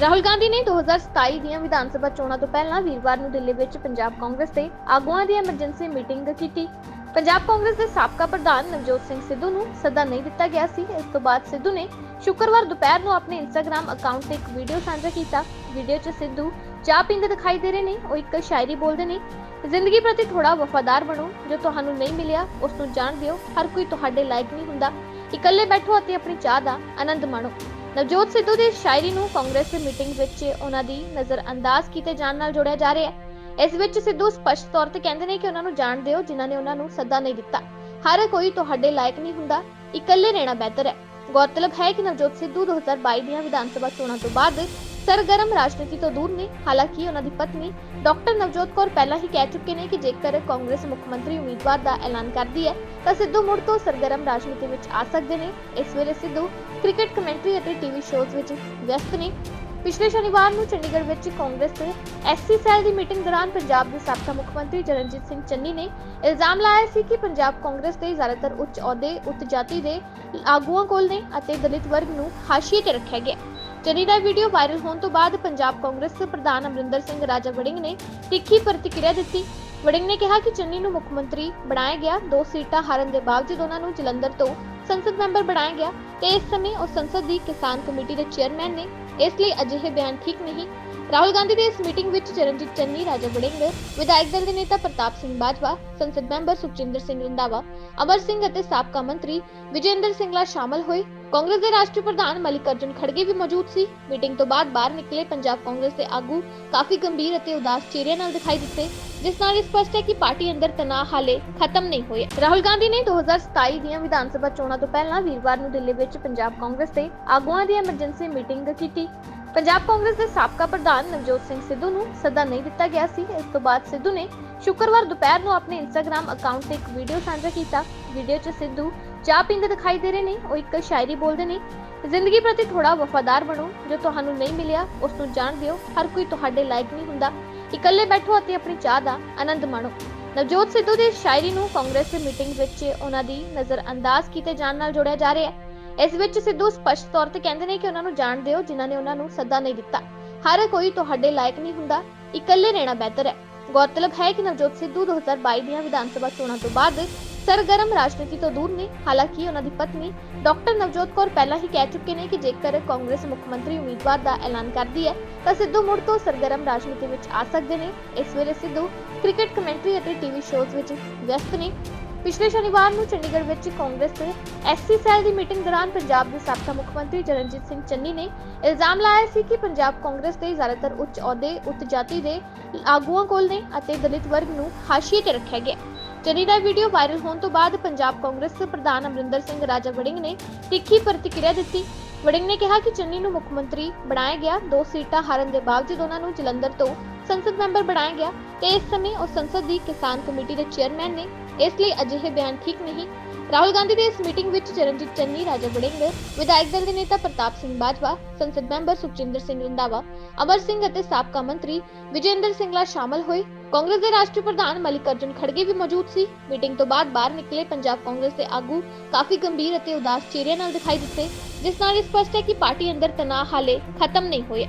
ਰਾਹੁਲ ਗਾਂਧੀ ਨੇ 2027 ਦੀਆਂ ਵਿਧਾਨ ਸਭਾ ਚੋਣਾਂ ਤੋਂ ਪਹਿਲਾਂ ਵੀਰਵਾਰ ਨੂੰ ਦਿੱਲੀ ਵਿੱਚ ਪੰਜਾਬ ਕਾਂਗਰਸ ਦੇ ਆਗੂਆਂ ਦੀ ਐਮਰਜੈਂਸੀ ਮੀਟਿੰਗ ਕੀਤੀ। ਪੰਜਾਬ ਕਾਂਗਰਸ ਦੇ ਸਾਬਕਾ ਪ੍ਰਧਾਨ ਨਵਜੋਤ ਸਿੰਘ ਸਿੱਧੂ ਨੂੰ ਸੱਦਾ ਨਹੀਂ ਦਿੱਤਾ ਗਿਆ ਸੀ। ਇਸ ਤੋਂ ਬਾਅਦ ਸਿੱਧੂ ਨੇ ਸ਼ੁੱਕਰਵਾਰ ਦੁਪਹਿਰ ਨੂੰ ਆਪਣੇ ਇੰਸਟਾਗ੍ਰam ਅਕਾਊਂਟ ਤੇ ਇੱਕ ਵੀਡੀਓ ਸਾਂਝਾ ਕੀਤਾ। ਵੀਡੀਓ 'ਚ ਸਿੱਧੂ ਚਾਹ ਪੀਂਦੇ ਦਿਖਾਈ ਦੇ ਰਹੇ ਨੇ। ਉਹ ਇੱਕ ਸ਼ਾਇਰੀ ਬੋਲਦੇ ਨੇ, ਜ਼ਿੰਦਗੀ ਪ੍ਰਤੀ ਥੋੜਾ ਵਫਾਦਾਰ ਬਣੋ। ਜੋ ਤੁਹਾਨੂੰ ਨਹੀਂ ਮਿਲਿਆ, ਉਸ ਨੂੰ ਜਾਣ ਦਿਓ। ਹਰ ਕੋਈ ਤੁਹਾਡੇ ਲਾਇਕ ਨਹੀਂ ਹੁੰਦਾ। ਇਕੱਲੇ ਬੈਠੋ ਅਤੇ ਆਪਣੀ ਚਾਹ ਦਾ ਆਨੰਦ ਮਾਣੋ। ਨਵਜੋਤ ਸਿੱਧੂ ਦੀ ਸ਼ਾਇਰੀ ਨੂੰ ਕਾਂਗਰਸ ਦੀ ਮੀਟਿੰਗ ਵਿੱਚ ਉਹਨਾਂ ਦੀ ਨਜ਼ਰ ਕੀਤੇ ਜਾਣ ਨਾਲ ਜੋੜਿਆ ਜਾ ਰਿਹਾ ਹੈ। ਇਸ ਵਿੱਚ ਸਿੱਧੂ ਸਪਸ਼ਟ ਤੌਰ ਤੇ ਕਹਿੰਦੇ ਨੇ ਕਿ ਉਹਨਾਂ ਨੂੰ ਜਾਣਦੇ ਹੋ ਜਿਨ੍ਹਾਂ ਨੇ ਉਹਨਾਂ ਨੂੰ ਸੱਦਾ ਨਹੀਂ ਦਿੱਤਾ। ਹਰ ਕੋਈ ਤੁਹਾਡੇ ਲਾਇਕ ਨਹੀਂ ਹੁੰਦਾ, ਇਕੱਲੇ ਰਹਿਣਾ ਬਿਹਤਰ ਹੈ। ਗੌਰਤਲਬ ਹੈ ਕਿ ਨਵਜੋਤ ਸਿੱਧੂ 2022 ਦੀਆਂ ਵਿਧਾਨ ਸਭਾ ਚੋਣਾਂ ਤੋਂ ਬਾਅਦ ਸਰਗਰਮ ਰਾਜਨੀਤੀ ਤੋਂ ਦੂਰ ਨੇ। ਹਾਲਾਂਕਿ ਉਹਨਾਂ ਦੀ ਪਤਨੀ ਡਾਕਟਰ ਨਵਜੋਤ ਕੌਰ ਪਹਿਲਾਂ ਹੀ ਕਹਿ ਚੁੱਕੇ ਨੇ ਕਿ ਜੇਕਰ ਕਾਂਗਰਸ ਮੁੱਖ ਮੰਤਰੀ ਉਮੀਦਵਾਰ ਦਾ ਐਲਾਨ ਕਰਦੀ ਹੈ, ਤਾਂ ਸਿੱਧੂ ਮੁੜ ਤੋਂ ਸਰਗਰਮ ਰਾਜਨੀਤੀ ਵਿੱਚ ਆ ਸਕਦੇ ਨੇ। ਇਸ ਵੇਲੇ ਸਿੱਧੂ ਕ੍ਰਿਕਟ ਕਮੈਂਟਰੀ ਅਤੇ ਟੀਵੀ ਸ਼ੋਜ਼ ਵਿੱਚ ਵਿਅਸਤ ਨੇ। ਪਿਛਲੇ ਸ਼ਨੀਵਾਰ ਨੂੰ ਚੰਡੀਗੜ੍ਹ ਵਿੱਚ ਕਾਂਗਰਸ ਐਸਸੀ ਸੈੱਲ ਦੀ ਮੀਟਿੰਗ ਦੌਰਾਨ ਪੰਜਾਬ ਦੇ ਸਾਬਕਾ ਮੁੱਖ ਮੰਤਰੀ ਚਰਨਜੀਤ ਸਿੰਘ ਚੰਨੀ ਨੇ ਇਲਜ਼ਾਮ ਲਾਇਆ ਸੀ ਕਿ ਪੰਜਾਬ ਕਾਂਗਰਸ ਦੇ ਜ਼ਿਆਦਾਤਰ ਉੱਚ ਅਹੁਦੇ, ਉੱਚ ਜਾਤੀ ਦੇ ਆਗੂਆਂ ਕੋਲ ਨੇ ਅਤੇ ਦਲਿਤ ਵਰਗ ਨੂੰ ਹਾਸ਼ੀਏ ਤੇ ਰੱਖਿਆ ਗਿਆ। ਚੰਨੀ ਦਾ ਵੀਡੀਓ ਵਾਇਰਲ ਹੋਣ ਤੋਂ ਬਾਅਦ ਪੰਜਾਬ ਕਾਂਗਰਸ ਦੇ ਪ੍ਰਧਾਨ ਅਮਰਿੰਦਰ ਸਿੰਘ ਰਾਜਾ ਵੜਿੰਗ ਨੇ ਤਿੱਖੀ ਪ੍ਰਤੀਕਿਰਿਆ ਦਿੱਤੀ। ਵੜਿੰਗ ਨੇ ਕਿਹਾ ਕਿ ਚੰਨੀ ਨੂੰ ਮੁੱਖ ਮੰਤਰੀ ਬਣਾਇਆ ਗਿਆ। ਦੋ ਸੀਟਾਂ ਹਾਰਨ ਦੇ ਬਾਵਜੂਦ ਉਹਨਾਂ ਨੂੰ ਜਲੰਧਰ ਤੋਂ ਸੰਸਦ ਮੈਂਬਰ ਬਣਾਇਆ ਗਿਆ ਤੇ ਇਸ ਸਮੇਂ ਉਹ ਸੰਸਦ ਦੀ ਕਿਸਾਨ ਕਮੇਟੀ ਦੇ ਚੇਅਰਮੈਨ ਨੇ। ਇਸ ਲਈ ਅਜਿਹੇ ਬਿਆਨ ਠੀਕ ਨਹੀਂ। ਰਾਹੁਲ ਗਾਂਧੀ ਦੀ ਇਸ ਮੀਟਿੰਗ ਵਿੱਚ ਚਰਨਜੀਤ ਚੰਨੀ, ਰਾਜਾ ਵੜਿੰਗ, ਵਿਧਾਇਕ ਦਲ ਦੇ ਨੇਤਾ ਪ੍ਰਤਾਪ ਸਿੰਘ ਬਾਜਵਾ, ਸੰਸਦ ਮੈਂਬਰ ਸੁਖਜਿੰਦਰ ਸਿੰਘ ਰੰਧਾਵਾ ਅਮਰ ਸਿੰਘ ਅਤੇ ਸਾਬਕਾ ਮੰਤਰੀ ਵਿਜੇਂਦਰ ਸਿੰਘਲਾ ਸ਼ਾਮਲ ਹੋਏ। ਕਾਂਗਰਸ ਦੇ ਰਾਸ਼ਟਰੀ ਪ੍ਰਧਾਨ ਮਲਿਕ ਖੜਗੇ ਵੀ ਮੌਜੂਦ ਸੀ। ਮੀਟਿੰਗ ਤੋਂ ਬਾਅਦ ਬਾਹਰ ਨਿਕਲੇ ਪੰਜਾਬ ਕਾਂਗਰਸ ਦੇ ਆਗੂ ਕਾਫੀ ਗੰਭੀਰ ਅਤੇ ਉਦਾਸ ਚਿਹਰੇ ਨਾਲ ਦਿਖਾਈ ਦਿੱਤੇ, ਜਿਸ ਨਾਲ ਇਹ ਸਪਸ਼ਟ ਹੈ ਕਿ ਪਾਰਟੀ ਅੰਦਰ ਤਣਾਅ ਹਾਲੇ ਖਤਮ ਨਹੀਂ ਹੋਇਆ ਰਾਹੁਲ ਗਾਂਧੀ ਨੇ 2027 ਦੀਆਂ ਵਿਧਾਨ ਸਭਾ ਚੋਣਾਂ ਤੋਂ ਪਹਿਲਾਂ ਵੀਰਵਾਰ ਨੂੰ ਦਿੱਲੀ ਵਿੱਚ ਪੰਜਾਬ ਕਾਂਗਰਸ ਦੇ ਆਗੂਆਂ ਦੀ ਐਮਰਜੈਂਸੀ ਮੀਟਿੰਗ ਕੀਤੀ। ਪੰਜਾਬ ਕਾਂਗਰਸ ਦੇ ਸਾਬਕਾ ਪ੍ਰਧਾਨ ਨਵਜੋਤ ਸਿੰਘ ਸਿੱਧੂ ਨੂੰ ਸੱਦਾ ਨਹੀਂ ਦਿੱਤਾ ਗਿਆ ਸੀ। ਇਸ ਤੋਂ ਬਾਅਦ ਸਿੱਧੂ ਨੇ ਸ਼ੁੱਕਰਵਾਰ ਦੁਪਹਿਰ ਨੂੰ ਆਪਣੇ ਇੰਸਟਾਗ੍ਰam ਅਕਾਊਂਟ ਤੇ ਇੱਕ ਵੀਡੀਓ ਸਾਂਝਾ ਕੀਤਾ। ਵੀਡੀਓ 'ਚ ਸਿੱਧੂ ਚਾਹ ਪੀਂਦੇ ਦਿਖਾਈ ਦੇ ਰਹੇ ਨੇ। ਉਹ ਇੱਕ ਸ਼ਾਇਰੀ ਬੋਲਦੇ ਨੇ, ਜ਼ਿੰਦਗੀ ਪ੍ਰਤੀ ਥੋੜਾ ਵਫਾਦਾਰ ਬਣੋ। ਜੋ ਤੁਹਾਨੂੰ ਨਹੀਂ ਮਿਲਿਆ, ਉਸ ਨੂੰ ਜਾਣ ਦਿਓ। ਹਰ ਕੋਈ ਤੁਹਾਡੇ ਲਾਇਕ ਨਹੀਂ ਹੁੰਦਾ। ਇਕੱਲੇ ਬੈਠੋ ਅਤੇ ਆਪਣੀ ਚਾਹ ਦਾ ਆਨੰਦ ਮਾਣੋ। ਨਵਜੋਤ ਸਿੱਧੂ ਦੀ ਸ਼ਾਇਰੀ ਨੂੰ ਕਾਂਗਰਸ ਦੀ ਮੀਟਿੰਗ ਵਿੱਚ ਉਹਨਾਂ ਦੀ ਨਜ਼ਰ ਅੰਦਾਜ਼ ਕੀਤੇ ਜਾਣ ਨਾਲ ਜੋੜਿਆ ਜਾ ਰਿਹਾ ਹੈ। ਇਸ ਵਿੱਚ ਸਿੱਧੂ ਸਪਸ਼ਟ ਤੌਰ ਤੇ ਕਹਿੰਦੇ ਨੇ ਕਿ ਉਹਨਾਂ ਨੂੰ ਜਾਣ ਦਿਓ, ਜਿਨ੍ਹਾਂ ਨੇ ਉਹਨਾਂ ਨੂੰ ਸੱਦਾ ਨਹੀਂ ਦਿੱਤਾ। ਹਰ ਕੋਈ ਤੁਹਾਡੇ ਲਾਇਕ ਨਹੀਂ ਹੁੰਦਾ, ਇਕੱਲੇ ਰਹਿਣਾ ਬਿਹਤਰ ਹੈ। ਗੌਰਤਲਬ ਹੈ ਕਿ ਨਵਜੋਤ ਸਿੱਧੂ 2022 ਦੀਆਂ ਵਿਧਾਨ ਸਭਾ ਚੋਣਾਂ ਤੋਂ ਬਾਅਦ ਸਰਗਰਮ ਰਾਜਨੀਤੀ ਤੋਂ ਦੂਰ ਨੇ। ਹਾਲਾਂਕਿ ਉਹਨਾਂ ਦੀ ਪਤਨੀ ਡਾਕਟਰ ਨਵਜੋਤ ਕੌਰ ਪਹਿਲਾਂ ਹੀ ਕਹਿ ਚੁੱਕੇ ਨੇ ਕਿ ਜੇਕਰ ਕਾਂਗਰਸ ਮੁੱਖ ਮੰਤਰੀ ਉਮੀਦਵਾਰ ਦਾ ਐਲਾਨ ਕਰਦੀ ਹੈ, ਤਾਂ ਸਿੱਧੂ ਮੁੜ ਤੋਂ ਸਰਗਰਮ ਰਾਜਨੀਤੀ ਵਿੱਚ ਆ ਸਕਦੇ ਨੇ। ਇਸ ਵੇਲੇ ਸਿੱਧੂ ਕ੍ਰਿਕਟ ਕਮੈਂਟਰੀ ਅਤੇ ਟੀਵੀ ਸ਼ੋਜ਼ ਵਿੱਚ ਵਿਅਸਤ ਨੇ। ਪਿਛਲੇ ਸ਼ਨੀਵਾਰ ਨੂੰ ਚੰਡੀਗੜ੍ਹ ਵਿੱਚ ਕਾਂਗਰਸ ਐਸਸੀ ਸੈੱਲ ਦੀ ਮੀਟਿੰਗ ਦੌਰਾਨ ਪੰਜਾਬ ਦੇ ਸਾਬਕਾ ਮੁੱਖ ਮੰਤਰੀ ਚਰਨਜੀਤ ਸਿੰਘ ਚੰਨੀ ਨੇ ਇਲਜ਼ਾਮ ਲਾਇਆ ਸੀ ਕਿ ਪੰਜਾਬ ਕਾਂਗਰਸ ਦੇ ਜ਼ਿਆਦਾਤਰ ਉੱਚ ਅਹੁਦੇ, ਉੱਚ ਜਾਤੀ ਦੇ ਆਗੂਆਂ ਕੋਲ ਨੇ ਅਤੇ ਦਲਿਤ ਵਰਗ ਨੂੰ ਹਾਸ਼ੀਏ ਤੇ ਰੱਖਿਆ ਗਿਆ। ਚੰਨੀ ਦਾ ਵੀਡੀਓ ਵਾਇਰਲ ਹੋਣ ਤੋਂ ਬਾਅਦ ਪੰਜਾਬ ਕਾਂਗਰਸ ਦੇ ਪ੍ਰਧਾਨ ਅਮਰਿੰਦਰ ਸਿੰਘ ਰਾਜਾ ਵੜਿੰਗ ਨੇ ਤਿੱਖੀ ਪ੍ਰਤੀਕਿਰਿਆ ਦਿੱਤੀ। ਵੜਿੰਗ ਨੇ ਕਿਹਾ ਕਿ ਚੰਨੀ ਨੂੰ ਮੁੱਖ ਮੰਤਰੀ ਬਣਾਇਆ ਗਿਆ, ਦੋ ਸੀਟਾਂ ਹਾਰਨ ਦੇ ਬਾਵਜੂਦ ਉਹਨਾਂ ਨੂੰ ਜਲੰਧਰ ਤੋਂ ਸੰਸਦ ਮੈਂਬਰ ਬਣਾਇਆ ਗਿਆ ਤੇ ਇਸ ਸਮੇਂ ਉਹ ਸੰਸਦ ਦੀ ਕਿਸਾਨ ਕਮੇਟੀ ਦੇ ਚੇਅਰਮੈਨ ਨੇ। ਇਸ ਲਈ ਅਜਿਹੇ ਬਿਆਨ ਠੀਕ ਨਹੀਂ। ਰਾਹੁਲ ਗਾਂਧੀ ਦੀ ਇਸ ਮੀਟਿੰਗ ਵਿੱਚ ਚਰਨਜੀਤ ਚੰਨੀ, ਰਾਜਾ ਵੜਿੰਗ, ਵਿਧਾਇਕ ਦਲ ਦੇ ਨੇਤਾ ਪ੍ਰਤਾਪ ਸਿੰਘ ਬਾਜਵਾ, ਸੰਸਦ ਮੈਂਬਰ ਸੁਖਜਿੰਦਰ ਸਿੰਘ ਰੰਧਾਵਾ, ਅਮਰ ਸਿੰਘ ਅਤੇ ਸਾਬਕਾ ਮੰਤਰੀ ਵਿਜੇਂਦਰ ਸਿੰਘਲਾ ਸ਼ਾਮਲ ਹੋਏ। ਕਾਂਗਰਸ ਦੇ ਰਾਸ਼ਟਰੀ ਪ੍ਰਧਾਨ ਮਲਿਕ ਅਰਜੁਨ ਖੜਗੇ ਵੀ ਮੌਜੂਦ ਸੀ। ਮੀਟਿੰਗ ਤੋਂ ਬਾਅਦ ਬਾਹਰ ਨਿਕਲੇ ਪੰਜਾਬ ਕਾਂਗਰਸ ਦੇ ਆਗੂ ਕਾਫੀ ਗੰਭੀਰ ਅਤੇ ਉਦਾਸ ਚਿਹਰਿਆਂ ਨਾਲ ਦਿਖਾਈ ਦਿੱਤੇ, ਜਿਸ ਨਾਲ ਇਹ ਸਪਸ਼ਟ ਹੈ ਕਿ ਪਾਰਟੀ ਅੰਦਰ ਤਣਾਅ ਹਾਲੇ ਖਤਮ ਨਹੀਂ ਹੋਇਆ